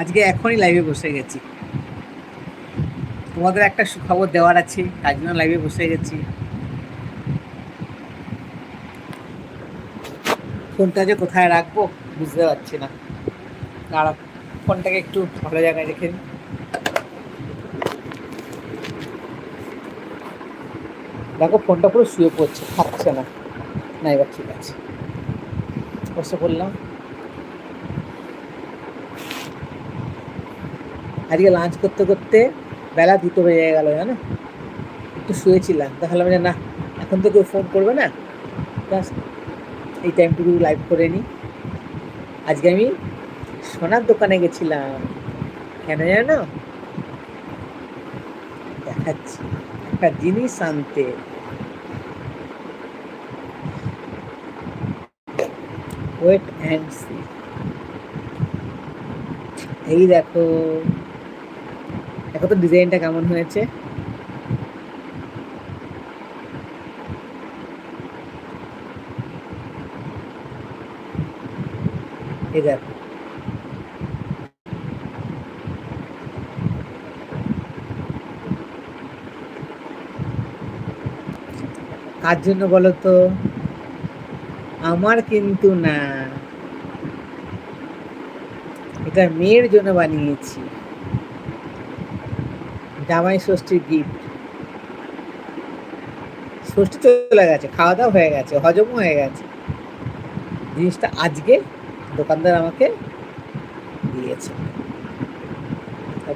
আজকে এখনই লাইভে বসে গেছি। তোমাদের একটা সুখবর দেওয়ার আছে, তার জন্য লাইভে বসে গেছি। ফোনটা যে কোথায় রাখব বুঝতে পারছি না। দাঁড়া ফোনটাকে একটু ভালো জায়গায় রেখে। দেখো, ফোনটা পুরো শুয়ে পড়ছে, থাকছে না। না, এবার ঠিক আছে। বসে পড়লাম। আজকে লাঞ্চ করতে করতে বেলা দুটো বেজে গেল, জানো? একটু শুয়েছিলাম। দেখালাম যে, না, এখন তো কেউ ফোন করবে না। এই টাইমটুকু লাইভ করে নিই আজকে আমি সোনার দোকানে গেছিলাম। কেন জানো? দেখাচ্ছি। একটা জিনিস আনতে। ওয়েট অ্যান্ড সি এই দেখো। দেখো তো ডিজাইনটা কেমন হয়েছে। কার জন্য বলো তো? আমার কিন্তু না। এটা মেয়ের জন্য বানিয়েছি। জামাই ষষ্ঠীর গিফট ষষ্ঠী চলে গেছে, খাওয়া দাওয়া হয়ে গেছে, হজমও হয়ে গেছে। জিনিসটা আজকে দোকানদার আমাকে দিয়েছে।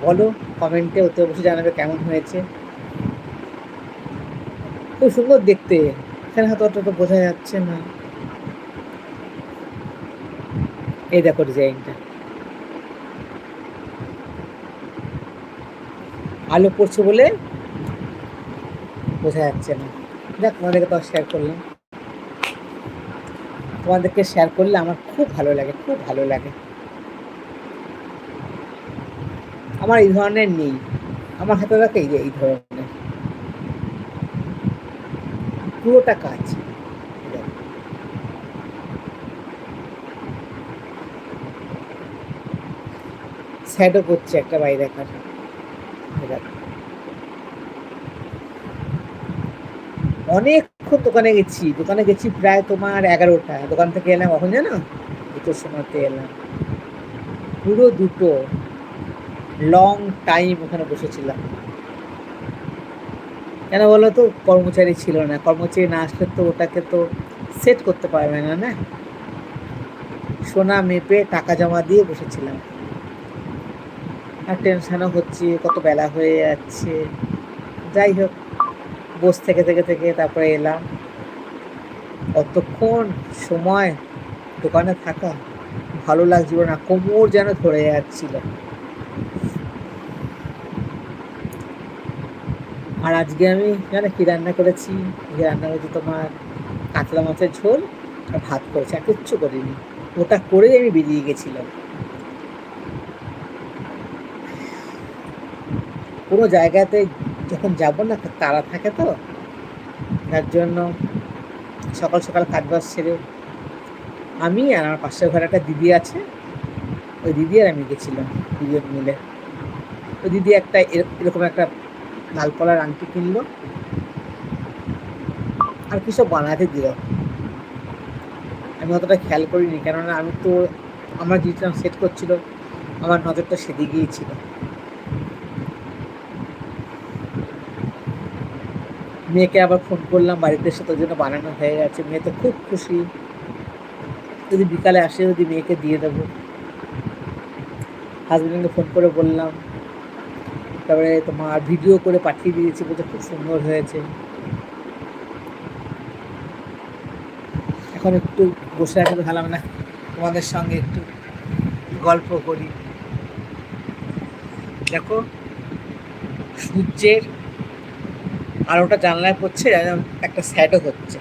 বলো কমেন্টে ওতে অবশ্যই জানাবে কেমন হয়েছে। খুব সুন্দর দেখতে, এখানে হয়তো অতটা বোঝা যাচ্ছে না। এই দেখো ডিজাইনটা আলো পড়ছে বলে বোঝা যাচ্ছে না। দেখ তোমাদেরকে তো শেয়ার করলাম। তোমাদেরকে শেয়ার করলে আমার খুব ভালো লাগে, খুব ভালো লাগে। আমার এই ধরনের নেই। আমার হাতে দেখো এই যে এই ধরনের। পুরোটা কাজ। স্যাডও করছে একটা বাইরে দেখার। এই দেখো। অনেকক্ষণ দোকানে গেছি দোকানে গেছি প্রায় তোমার এগারোটা। দোকান থেকে এলাম কখন জানো? দুটোর সময়তে এলাম। পুরো দুটো লং টাইম ওখানে বসেছিলাম। কেন বলো তো কর্মচারী ছিল না। কর্মচারী না আসলে তো ওটাকে তো সেট করতে পারবে না না? সোনা মেপে টাকা জমা দিয়ে বসেছিলাম। টেনশনও হচ্ছে, কত বেলা হয়ে যাচ্ছে। যাই হোক, বস থেকে থেকে থেকে তারপরে এলাম। অতক্ষণ সময় দোকানে থাকা? ভালো লাগছিল না, কোমর যেন ধরে যাচ্ছিল। আর আজকে আমি জানো কি রান্না করেছি? যে রান্না করেছি তোমার কাতলা মাছের ঝোল আর ভাত করেছি, আর কিচ্ছু করিনি। ওটা করেই আমি বেরিয়ে গেছিলাম। কোনো জায়গাতে যখন যাব না, তারা থাকে তো, তার জন্য সকাল সকাল কাজ বাজ সেরে আমি আর আমার পাশের ঘরে একটা দিদি আছে। ওই দিদি আর আমি গেছিলাম, দুজন মিলে। ওই দিদি একটা এর- এরকম একটা লাল কলার আংটি কিনলো। আর কি সব বানাতে দিল। আমি অতটা খেয়াল করিনি, কেননা আমি তো আমার জিনিসটা সেট করছিল, আমার নজরটা সেদিকেই ছিল। মেয়েকে আবার ফোন করলাম, বাড়িতে এসে তোর জন্য বানানো হয়ে গেছে। মেয়ে তো খুব খুশি। যদি বিকালে আসে, যদি মেয়েকে দিয়ে দেবো। হাজব্যান্ডকে ফোন করে বললাম। তারপরে তোমার ভিডিও করে পাঠিয়ে দিয়েছি বলতে খুব সুন্দর হয়েছে। এখন একটু বসে আছে ভাবলাম না। তোমাদের সঙ্গে একটু গল্প করি। দেখো, সূর্যের আলোটা জানলায় পড়ছে একটা স্যাডও হচ্ছে।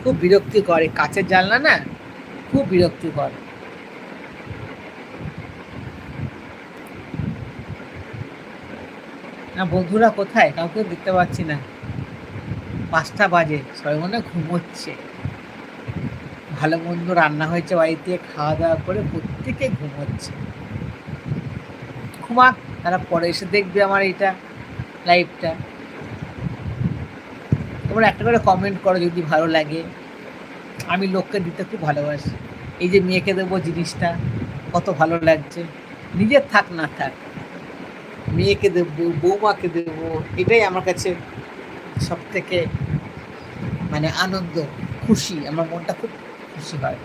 খুব বিরক্তি করে কাছের জানলা না, খুব বিরক্তি করে না, বন্ধুরা কোথায়? কাউকে দেখতে পাচ্ছি না। পাঁচটা বাজে, সবাই মনে ঘুমোচ্ছে। ভালো মন্দ রান্না হয়েছে বাড়িতে খাওয়া দাওয়া করে প্রত্যেকে ঘুমোচ্ছে। ঘুমাক তারা পরে এসে দেখবে আমার এইটা। লাইভটা তোমরা একটা করে কমেন্ট করো যদি ভালো লাগে। আমি লোককে দিতে খুব ভালোবাসি। এই যে মেয়েকে দেবো জিনিসটা, কত ভালো লাগছে। নিজের থাক, না থাক। মেয়েকে দেবো, বৌমাকে দেবো, এটাই আমার কাছে সব থেকে মানে আনন্দ, খুশি। আমার মনটা খুব খুশি হয়।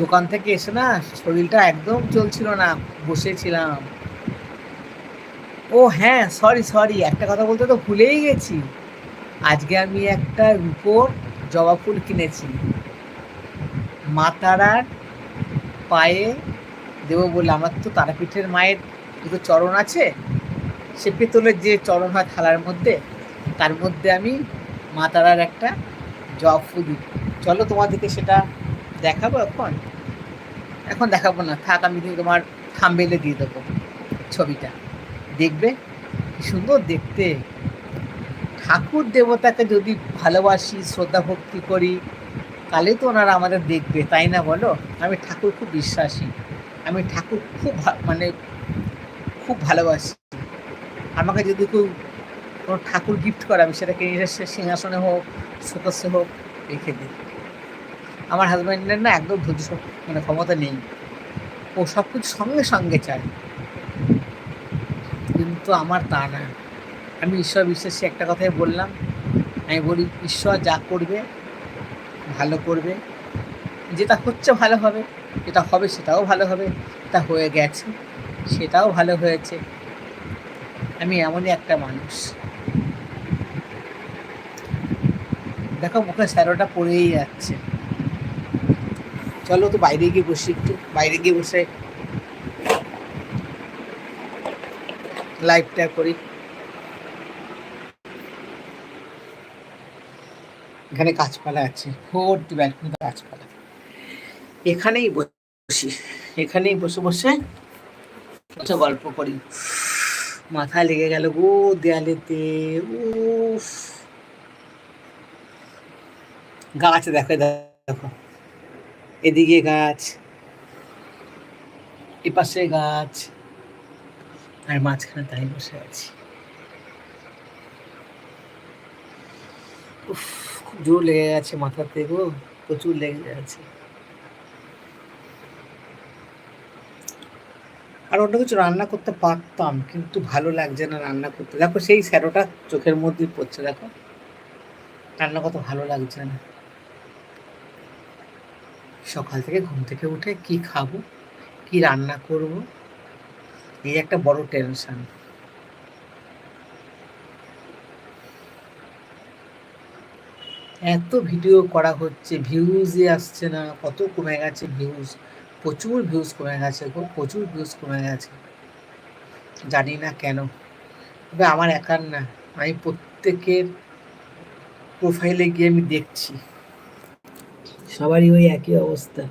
দোকান থেকে এসে না শরীরটা একদম চলছিল না, বসেছিলাম। ও হ্যাঁ সরি সরি একটা কথা বলতে তো ভুলেই গেছি। আজকে আমি একটা রূপোর জবা ফুল কিনেছি। মা তারার পায়ে দেবো বলে আমার তো তারাপীঠের মায়ের দুটো চরণ আছে। সে পেতলের যে চরণ হয় থালার মধ্যে, তার মধ্যে আমি মা তারার একটা জবা ফুল চলো তোমাদেরকে সেটা দেখাবো এখন? এখন দেখাবো না, থাক আমি কিন্তু তোমার থাম্বেলে দিয়ে দেবো ছবিটা। দেখবে? কি সুন্দর দেখতে। ঠাকুর দেবতাকে যদি ভালোবাসি, শ্রদ্ধা ভক্তি করি, তাহলে তো ওনারা আমাদের দেখবে, তাই না বলো? আমি ঠাকুর খুব বিশ্বাসী। আমি ঠাকুর খুব মানে খুব ভালোবাসি। আমাকে যদি কেউ কোনো ঠাকুর গিফট করে, আমি সেটাকে সিংহাসনে হোক শোকসে হোক, রেখে দিই। আমার হাজব্যান্ডের না একদম ধৈর্য মানে ক্ষমতা নেই। ও সব কিছু সঙ্গে সঙ্গে চায়। কিন্তু আমার তা না। আমি ঈশ্বর বিশ্বাসী একটা কথাই বললাম। আমি বলি, ঈশ্বর যা করবে, ভালো করবে। যেটা হচ্ছে ভালো হবে, যেটা হবে সেটাও ভালো হবে। তা হয়ে গেছে, সেটাও ভালো হয়েছে। আমি এমনই একটা মানুষ। দেখো মুখে স্যারোটা পড়েই যাচ্ছে। চলো তো বাইরে গিয়ে বসি একটু। বাইরে গিয়ে বসে লাইভটা করি। এখানে গাছপালা আছে ভর্তি ব্যালকনিতে গাছপালা। এখানেই বসি, এখানেই বসে বসে বসে গল্প করি। মাথা লেগে গেল গো দেয়ালেতে উফ। গাছ দেখো দেখো। এদিকে গাছ, এপাশে গাছ, আর মাঝখানে তাই বসে আছি। খুব জোর লেগে গেছে মাথাতে গো, প্রচুর লেগে যাচ্ছে আর অন্য কিছু রান্না করতে পারতাম, কিন্তু ভালো লাগছে না রান্না করতে। দেখো সেই স্যারোটা চোখের মধ্যে পড়ছে, দেখো। রান্না করতে ভালো লাগছে না। সকাল থেকে ঘুম থেকে উঠে কি খাব, কি রান্না করব, এই একটা বড় টেনশন এত ভিডিও করা হচ্ছে ভিউজই আসছে না, কত কমে গেছে ভিউজ প্রচুর ভিউজ কমে গেছে গো, প্রচুর ভিউজ কমে গেছে। জানি না কেন, তবে আমার একার না, আমি প্রত্যেকের প্রোফাইলে গিয়ে আমি দেখছি। সবারই ওই একই অবস্থা।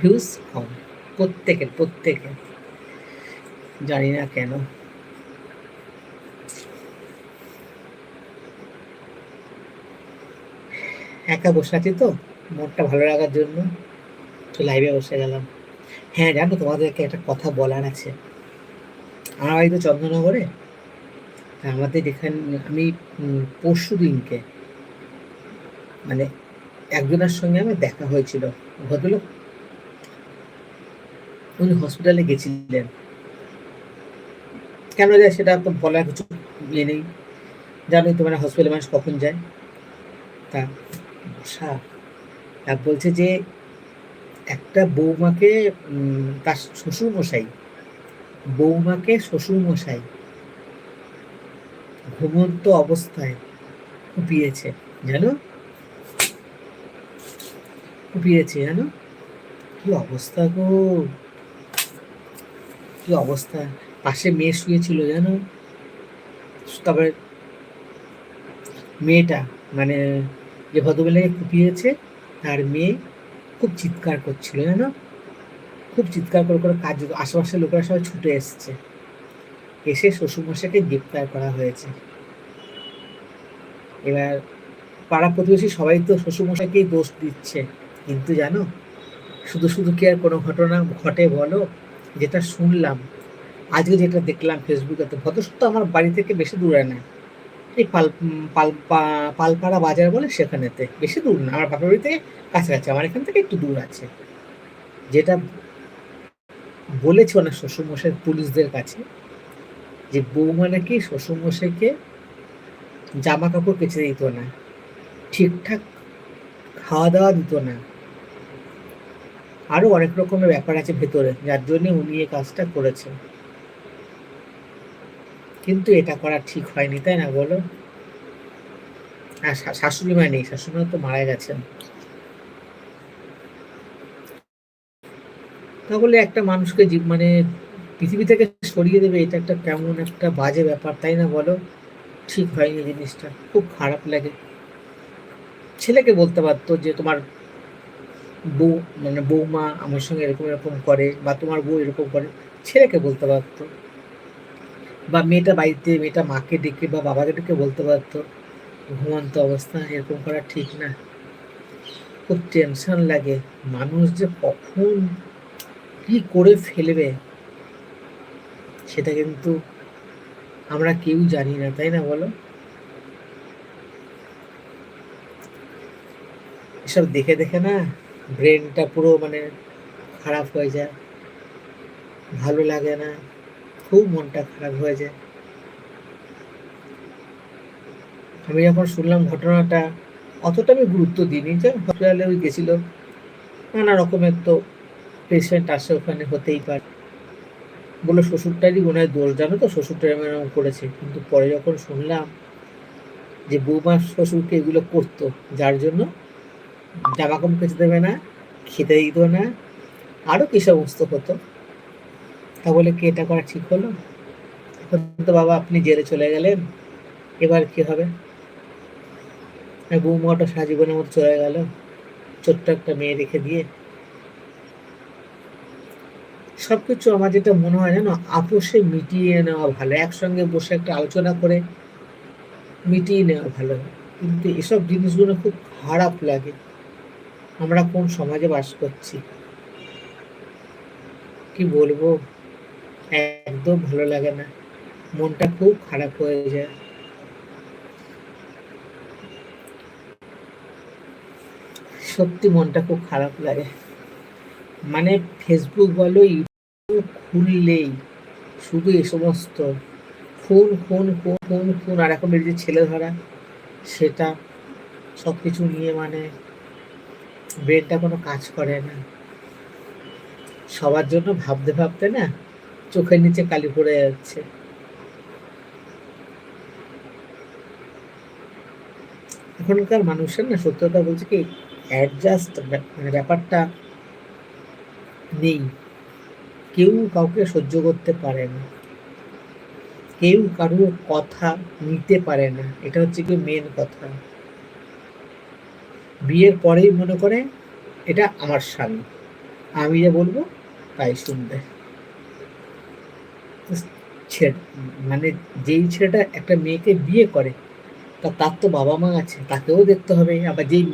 ভিউজ কম, প্রত্যেকের প্রত্যেকের। জানি না কেন। একা বসে আছি তো, মনটা ভালো লাগার জন্য। তো লাইভে বসে গেলাম। হ্যাঁ জানো তোমাদেরকে একটা কথা বলার আছে। আমার বাড়ি তো চন্দ্রনগরে আমাদের এখানে আমি পরশু দিনকে মানে একজনের সঙ্গে আমার দেখা হয়েছিল, ভদ্রলোক। উনি হসপিটালে গেছিলেন। কেন যায় সেটা তো বলার কিছু ইয়ে নেই। জানোই তো মানে হসপিটালে মানুষ কখন যায়। তা বসা, তা বলছে যে একটা বৌমাকে তার শ্বশুর মশাই বৌমাকে শ্বশুর মশাই ঘুমন্ত অবস্থায় কুপিয়েছে। জানো? কুপিয়েছে জানো কি অবস্থা গো? কি অবস্থা? পাশে মেয়ে শুয়েছিল, জানো? তারপরে মেয়েটা মানে যে ভদ্রবেলাকে কুপিয়েছে, তার মেয়ে খুব চিৎকার করছিল, জানো? খুব চিৎকার করে করে কাজ, আশেপাশের লোকেরা সবাই ছুটে এসছে। এসে শ্বশুরমশাইকে গ্রেপ্তার করা হয়েছে। এবার পাড়া প্রতিবেশী সবাই তো শ্বশুরমশাইকেই দোষ দিচ্ছে। কিন্তু জানো, শুধু শুধু কি আর কোনো ঘটনা ঘটে বলো? যেটা শুনলাম, আজকে যেটা দেখলাম ফেসবুকে তো ভদ্রসত্য আমার বাড়ি থেকে বেশি দূরে না। এই পাল পাল পালপাড়া বাজার বলে সেখানেতে, বেশি দূর না, আমার বাপের বাড়ি থেকে কাছাকাছি, আমার এখান থেকে একটু দূর আছে। যেটা বলেছে অনেক শ্বশুরমশাই পুলিশদের কাছে, যে বৌমা নাকি শ্বশুরমশাইকে জামা কাপড় কেচে দিত না, ঠিকঠাক খাওয়া দাওয়া দিত না। আরও অনেক রকমের ব্যাপার আছে ভেতরে, যার জন্য উনি এই কাজটা করেছেন। কিন্তু এটা করা ঠিক হয়নি, তাই না বলো? শা- শাশুড়ি মা নেই শাশুড়ি তো মারা গেছেন। তাহলে একটা মানুষকে মানে পৃথিবী থেকে সরিয়ে দেবে, এটা একটা কেমন একটা বাজে ব্যাপার, তাই না বলো? ঠিক হয়নি জিনিসটা, খুব খারাপ লাগে। ছেলেকে বলতে পারতো যে তোমার বউ মানে বৌমা আমার সঙ্গে এরকম এরকম করে বা তোমার বউ এরকম করে, ছেলেকে বলতে পারতো। বা মেয়েটা বাড়িতে, মেয়েটা মাকে ডেকে বা বাবাকে ডেকে বলতে পারতো, ঘুমন্ত অবস্থা এরকম করা ঠিক না। খুব টেনশন লাগে। মানুষ যে কখন কি করে ফেলবে, সেটা কিন্তু আমরা কেউ জানি না, তাই না বলো? এসব দেখে দেখে না ব্রেনটা পুরো মানে খারাপ হয়ে যায়। ভালো লাগে না, খুব মনটা খারাপ হয়ে যায়। আমি যখন শুনলাম ঘটনাটা, অতটা আমি গুরুত্ব দিইনি যে হসপিটালে ওই গেছিল। নানা রকমের তো পেশেন্ট আসে ওখানে, হতেই পারে। বলে শ্বশুরটারই হয় দোষ। জানো তো শ্বশুরটা এরকম এরকম করেছে। কিন্তু পরে যখন শুনলাম যে বৌমা শ্বশুরকে এগুলো করতো, যার জন্য জামা কাপড় কেচে দেবে না খেতে দিত না আরও কি সমস্ত হতো? তাহলে কি এটা করা ঠিক হলো? এখন তো বাবা আপনি জেলে চলে গেলেন, এবার কি হবে? বৌমাটা সারা জীবনের মতো চলে গেল, ছোট্ট একটা মেয়ে রেখে দিয়ে। সবকিছু আমার যেটা মনে হয় জানো আপোষে মিটিয়ে নেওয়া ভালো, একসঙ্গে বসে একটা আলোচনা করে মিটিয়ে নেওয়া ভালো। কিন্তু এসব জিনিসগুলো খুব খারাপ লাগে। আমরা কোন সমাজে বাস করছি? কি বলব? একদম ভালো লাগে না। মনটা খুব খারাপ হয়ে যায়। সত্যি মনটা খুব খারাপ লাগে। মানে ফেসবুক বলো ইউটিউব খুললেই শুধু এ সমস্ত খুন খুন খুন খুন খুন আর এখন যে ছেলে ধরা সেটা সব কিছু নিয়ে মানে ব্রেনটা কোনো কাজ করে না। সবার জন্য ভাবতে ভাবতে না চোখের নিচে কালি পড়ে যাচ্ছে। এখনকার মানুষের না সত্যতা বলছে কি অ্যাডজাস্ট মানে ব্যাপারটা নেই। কেউ কাউকে সহ্য করতে পারে না। কেউ কারোর কথা নিতে পারে না। এটা হচ্ছে কি মেন কথা। বিয়ের পরেই মনে করে এটা আমার স্বামী। আমি যে বলব, তাই শুনবে। মানে যেই ছেলেটা একটা মেয়েকে বিয়ে করে, তা তার তো বাবা মা আছে, তাকেও দেখতে হবে। আবার যেই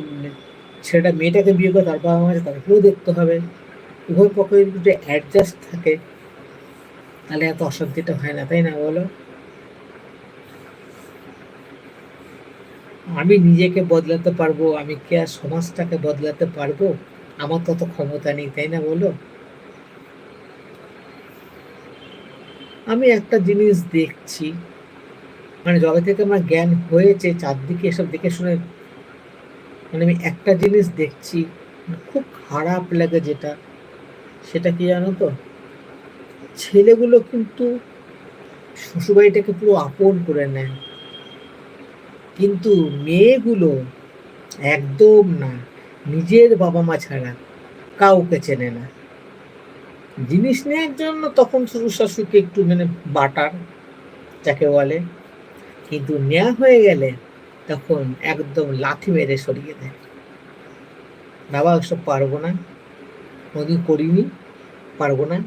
ছেলেটা মেয়েটাকে বিয়ে করে, তার বাবা মা আছে, তাকেও দেখতে হবে। উভয় পক্ষে যদি অ্যাডজাস্ট থাকে, তাহলে এত অশান্তিটা হয় না, তাই না বলো? আমি নিজেকে বদলাতে পারব, আমি কি আর সমাজটাকে বদলাতে পারব? আমার তত ক্ষমতা নেই, তাই না বলো? আমি একটা জিনিস দেখছি মানে যবে থেকে আমার জ্ঞান হয়েছে, চারদিকে এসব দেখে শুনে মানে আমি একটা জিনিস দেখছি, খুব খারাপ লাগে যেটা, সেটা কি জানো তো? ছেলেগুলো কিন্তু শ্বশুরবাড়িটাকে পুরো আপন করে নেয়। কিন্তু মেয়েগুলো একদম না, নিজের বাবা মা ছাড়া কাউকে চেনে না। জিনিস নেওয়ার জন্য তখন শ্বশুর শাশুড়িকে একটু মানে বাটার, যাকে বলে। কিন্তু নেওয়া হয়ে গেলে তখন একদম লাথি মেরে সরিয়ে দেয়। বাবা ওসব পারব না, কোনোদিন করিনি, পারব না।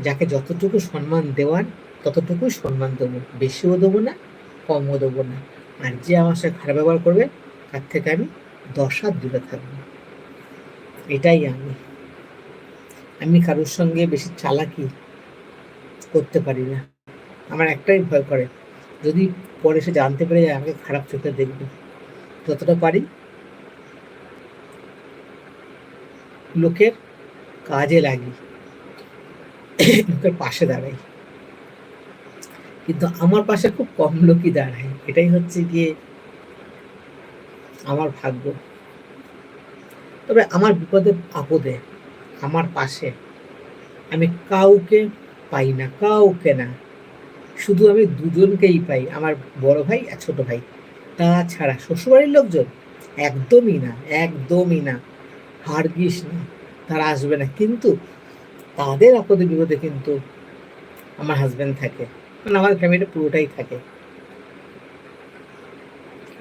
যাকে যতটুকু সম্মান দেওয়ার, ততটুকুই সম্মান দেবো। বেশিও দেবো না, কমও দেবো না। আর যে আমার সাথে খারাপ ব্যবহার করবে, তার থেকে আমি দশ হাত দূরে থাকব। এটাই আমি। আমি কারোর সঙ্গে বেশি চালাকি করতে পারি না। আমার একটাই ভয় করে, যদি পরে সে জানতে পেরে যায়, আমাকে খারাপ চোখে দেখবে। যতটা পারি লোকের কাজে লাগি, লোকের পাশে দাঁড়াই। কিন্তু আমার পাশে খুব কম লোকই দাঁড়ায়। এটাই হচ্ছে গিয়ে আমার ভাগ্য। তবে আমার বিপদে আপদে, আমার পাশে আমি কাউকে পাই না, কাউকে না। শুধু আমি দুজনকেই পাই, আমার বড় ভাই আর ছোট ভাই। তাছাড়া শ্বশুরবাড়ির লোকজন একদমই না একদমই না। হারগিস না, তারা আসবে না। কিন্তু তাদের আপদে বিপদে কিন্তু আমার হাজব্যান্ড থাকে। মানে আমার ফ্যামিলিটা পুরোটাই থাকে।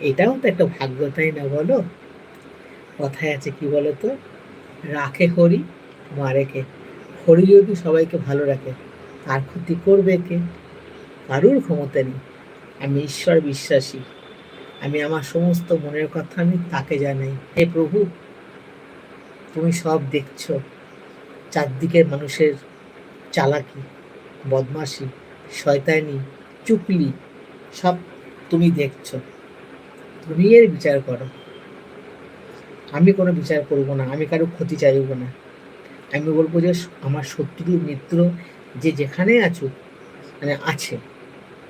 এটাও তো একটা ভাগ্য, তাই না বলো? কথায় আছে কি বলো তো রাখে হরি, মারে কে? হরি যদি সবাইকে ভালো রাখে, তার ক্ষতি করবে কে? কারুর ক্ষমতা নেই। আমি ঈশ্বর বিশ্বাসী। আমি আমার সমস্ত মনের কথা আমি তাকে জানাই। হে প্রভু, তুমি সব দেখছ। চারদিকের মানুষের চালাকি, বদমাশি, শয়তানি, চুকলি, সব তুমি দেখছ। এর বিচার করো। আমি কোনো বিচার করব না, আমি কারও ক্ষতি চাইব না। আমি বলব যে, আমার শত্রু মিত্র যে যেখানে আছো মানে আছে,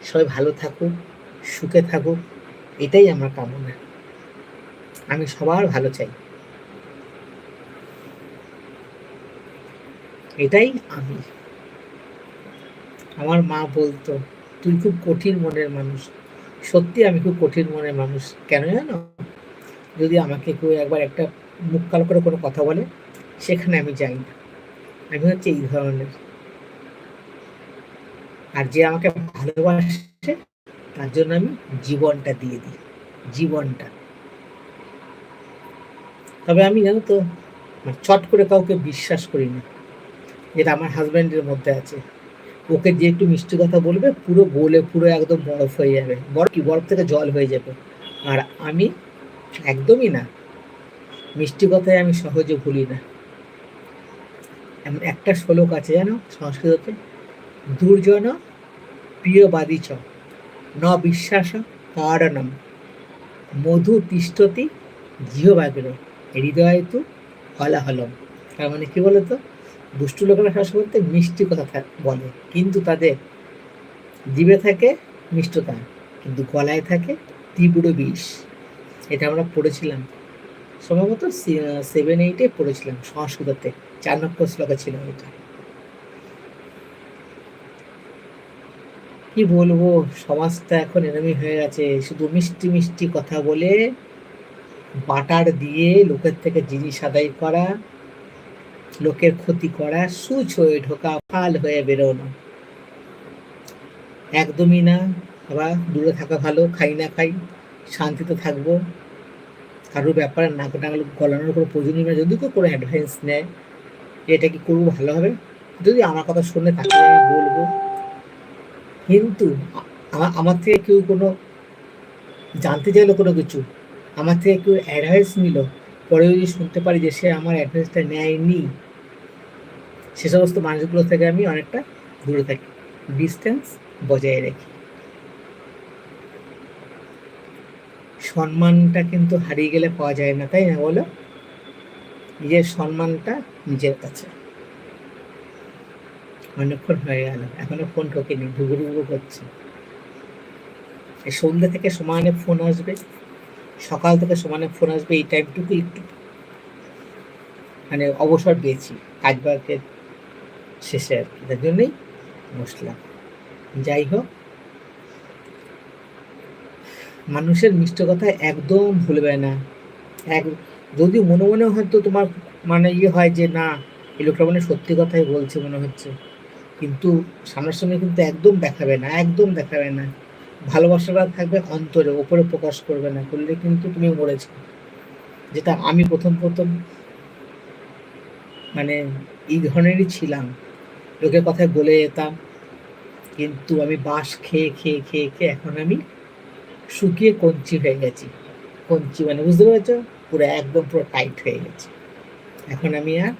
সবাই ভালো থাকুক, সুখে থাকুক, এটাই আমার কামনা। আমি সবার ভালো চাই। এটাই আমি। আমার মা বলতো, তুই খুব কঠিন মনের মানুষ সত্যি আমি খুব কঠিন মনের মানুষ। কেন জানো? যদি আমাকে কেউ একবার একটা মুখ কালো করে কোনো কথা বলে, সেখানে আমি যাই না। আমি হচ্ছে এই ধরনের। আর যে আমাকে ভালোবাসে, তার জন্য আমি জীবনটা দিয়ে দিই। জীবনটা। তবে আমি জানো তো মানে চট করে কাউকে বিশ্বাস করি না। যেটা আমার হাজব্যান্ডের মধ্যে আছে। ওকে যে একটু মিষ্টি কথা বলবে, পুরো বলে পুরো একদম বরফ হয়ে যাবে। বরফ কি? বরফ থেকে জল হয়ে যাবে। আর আমি একদমই না। মিষ্টি কথায় আমি সহজে ভুলি না। একটা শ্লোক আছে জানো সংস্কৃততে? দুর্জন প্রিয়বাদী চ ন বিশ্বাস কারণম, মধু তিষ্ঠতি জিহবাগ্রে হৃদয় তু হলাহলম। তার মানে কি বলতো? দুষ্টু লোকেরা করতে মিষ্টি কথা বলে, কিন্তু তাদের জিভে থাকে মিষ্টতা, কিন্তু গলায় থাকে তীব্র বিষ। এটা আমরা পড়েছিলাম। সম্ভবত সেভেন এইটে পড়েছিলাম, সংস্কৃততে নম্বর শ্লোকে ছিল এটা। কি বলব, সমাজটা এখন এরমই হয়ে গেছে, শুধু মিষ্টি মিষ্টি কথা বলে, বাটার দিয়ে লোকের থেকে জিনিস আদায় করা লোকের ক্ষতি করা, সুচ হয়ে ঢোকা, ফাল হয়ে বেরোনো। একদমই না, আবার দূরে থাকা ভালো, খাই না খাই, শান্তিতে থাকব। কারোর ব্যাপারে নাক টাঙালো গলানোর কোনো প্রয়োজন নেই, যদি কেউ কোনো অ্যাডভাইস নেয়, এটা কি করব, ভালো হবে? যদি আমার কথা শুনে, তাকে আমি বলব। কিন্তু আমার থেকে কেউ কোনো জানতে চাইলো কোনো কিছু, আমার থেকে কেউ অ্যাডভাইস নিল, পরে যদি শুনতে পারি যে সে আমার অ্যাডভাইসটা নেয়নি সে সমস্ত মানুষগুলো থেকে আমি অনেকটা দূরে থাকি। ডিস্টেন্স বজায় রাখি। সম্মানটা কিন্তু হারিয়ে গেলে পাওয়া যায় না, তাই না বলো? নিজের সম্মানটা নিজের কাছে। অনেকক্ষণ হয়ে গেল, এখনও ফোন ঠকেনি ঢুকু ঢুকু করছে সন্ধ্যে থেকে সমানে ফোন আসবে, সকাল থেকে সমানে ফোন আসবে, এই টাইমটুকু একটু। মানে অবসর পেয়েছি কাজ বাকের শেষে আর কি। তার জন্যই বসলাম। যাই হোক, মানুষের মিষ্ট কথা একদম ভুলবে না। এক যদি মনে মনে হয়তো তোমার মানে ইয়ে হয় যে, না, এই লোকটা মানে সত্যি কথাই বলছে মনে হচ্ছে। কিন্তু সামনাসামনি কিন্তু একদম দেখাবে না, একদম দেখাবে না। ভালোবাসাটা থাকবে অন্তরে, ওপরে প্রকাশ করবে না। করলে কিন্তু তুমি মরেছো যেটা আমি প্রথম প্রথম মানে এই ধরনেরই ছিলাম। লোকের কথায় বলে যেতাম, কিন্তু আমি বাঁশ খেয়ে খেয়ে খেয়ে খেয়ে এখন আমি শুকিয়ে কঞ্চি হয়ে গেছি। কঞ্চি মানে বুঝতে পেরেছ? পুরো একদম পুরো টাইট হয়ে গেছে। এখন আমি আর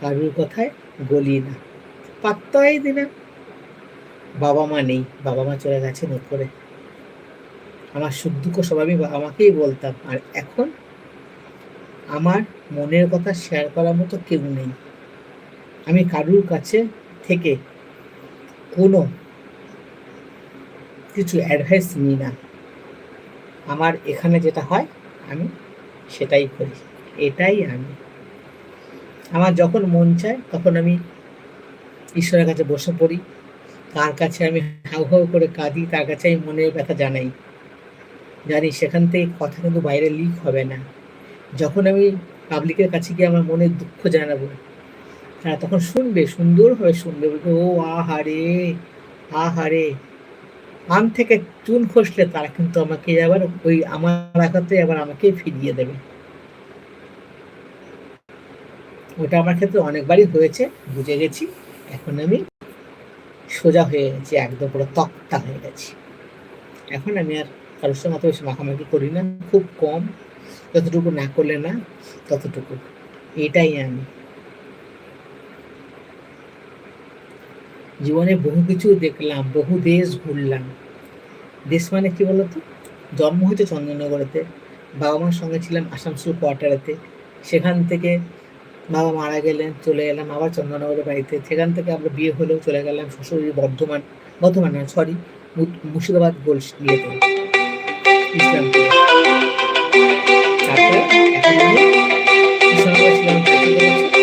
কারুর কথায় গলি না। পাত্তাই দিই না। বাবা মা নেই। বাবা মা চলে গেছে করে। আমার সুখ দুঃখ সব আমি বাবা মাকেই বলতাম। আর এখন আমার মনের কথা শেয়ার করার মতো কেউ নেই। আমি কারুর কাছে থেকে কোনো কিছু অ্যাডভাইস নিই না। আমার এখানে যেটা হয়, আমি সেটাই করি। এটাই আমি। আমার যখন মন চায়, তখন আমি ঈশ্বরের কাছে বসে পড়ি। তার কাছে আমি হাউ হাউ করে কাঁদি, তার কাছে আমি মনের ব্যথা জানাই। জানি সেখান থেকে কথা কিন্তু বাইরে লিক হবে না। যখন আমি পাবলিকের কাছে গিয়ে আমার মনের দুঃখ জানাব হ্যাঁ তখন শুনবে সুন্দরভাবে শুনবে, বলবে, ও, আহারে আহারে। আম থেকে চুন খসলে তারা কিন্তু আমাকে আবার ওই আমার আঘাতে আবার আমাকে ফিরিয়ে দেবে। ওটা আমার ক্ষেত্রে অনেকবারই হয়েছে, বুঝে গেছি। এখন আমি সোজা হয়ে গেছি একদম পুরো তক্তা হয়ে গেছি। এখন আমি আর কারোর সঙ্গে অত বেশি মাখামাখি করি না, খুব কম। যতটুকু না করলে না, ততটুকু। এটাই আমি। জীবনে বহু কিছু দেখলাম, বহু দেশ ঘুরলাম। দেশ মানে কি বলতো? জন্ম হয়েছে চন্দননগরেতে, বাবা মার সঙ্গে ছিলাম আসানসোল কোয়ার্টারেতে। সেখান থেকে বাবা মারা গেলেন, চলে গেলাম আবার চন্দননগরের বাড়িতে। সেখান থেকে আমরা বিয়ে হলেও চলে গেলাম শ্বশুরি বর্ধমান বর্ধমান না সরি মুর্শিদাবাদ গোল ইয়েতে ইসলামপুরে। তারপরে এখন